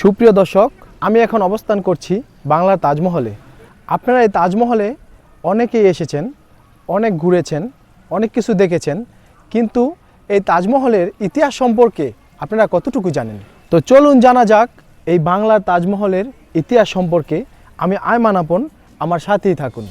সুপ্রিয় দর্শক, আমি এখন অবস্থান করছি বাংলার তাজমহলে। আপনারা এই তাজমহলে অনেকেই এসেছেন, অনেক ঘুরেছেন, অনেক কিছু দেখেছেন, কিন্তু এই তাজমহলের ইতিহাস সম্পর্কে আপনারা কতটুকু জানেন? তো চলুন জানা যাক, এই বাংলার তাজমহলের ইতিহাস সম্পর্কে আমি আয়মান আপন, আমার সাথেই থাকুন।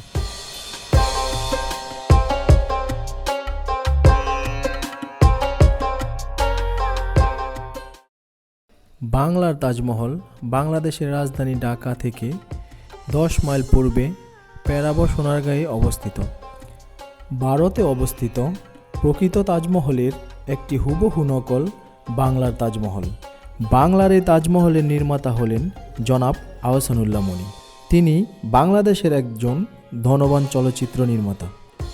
বাংলার তাজমহল বাংলাদেশের রাজধানী ঢাকা থেকে দশ মাইল পূর্বে প্যারাবো সোনারগাঁয়ে অবস্থিত। ভারতে অবস্থিত প্রকৃত তাজমহলের একটি হুবহু নকল বাংলার তাজমহল। বাংলার এই তাজমহলের নির্মাতা হলেন জনাব আহসানুল্লাহ মনি। তিনি বাংলাদেশের একজন ধনবান চলচ্চিত্র নির্মাতা।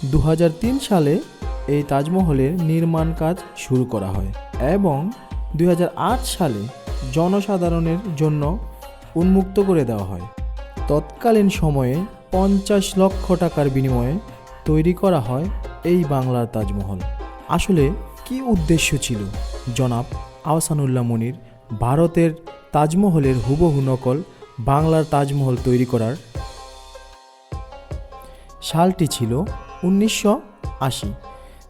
দু হাজার তিন সালে এই তাজমহলের নির্মাণ কাজ শুরু করা হয় এবং দু হাজার আট সালে জনসাধারণের জন্য উন্মুক্ত করে দেওয়া হয়। তৎকালীন সময়ে পঞ্চাশ লক্ষ টাকার বিনিময়ে তৈরি করা হয় এই বাংলার তাজমহল। আসলে কি উদ্দেশ্য ছিল? জনাব আহসানুল্লাহ মনির, ভারতের তাজমহলের হুবহু নকল বাংলার তাজমহল তৈরি করার সালটি ছিল উনিশশো আশি।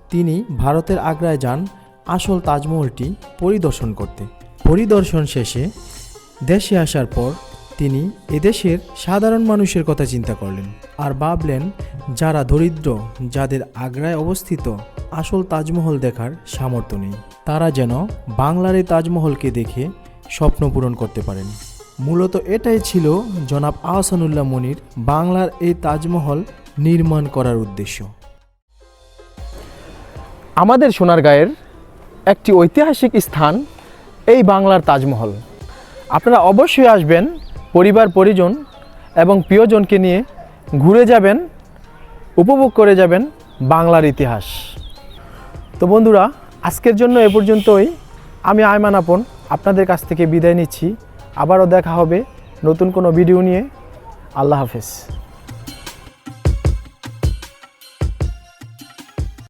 তিনি ভারতের আগ্রায় যান আসল তাজমহলটি পরিদর্শন করতে। পরিদর্শন শেষে দেশে আসার পর তিনি এদেশের সাধারণ মানুষের কথা চিন্তা করলেন আর ভাবলেন, যারা দরিদ্র, যাদের আগ্রায় অবস্থিত, আসল তাজমহল দেখার সামর্থ্য নেই। তারা যেন বাংলার এই তাজমহলকে দেখে স্বপ্ন পূরণ করতে পারেন। মূলত এটাই ছিল জনাব আহসানুল্লাহ মনির বাংলার এই তাজমহল নির্মাণ করার উদ্দেশ্য। আমাদের সোনারগাঁয়ের একটি ঐতিহাসিক স্থান এই বাংলার তাজমহল। আপনারা অবশ্যই আসবেন, পরিবার, পরিজন এবং প্রিয়জনকে নিয়ে ঘুরে যাবেন, উপভোগ করে যাবেন বাংলার ইতিহাস। তো বন্ধুরা, আজকের জন্য এ পর্যন্তই। আমি আয়মান আপন, আপনাদের কাছ থেকে বিদায় নিচ্ছি। আবারও দেখা হবে নতুন কোনো ভিডিও নিয়ে। আল্লাহ হাফেজ।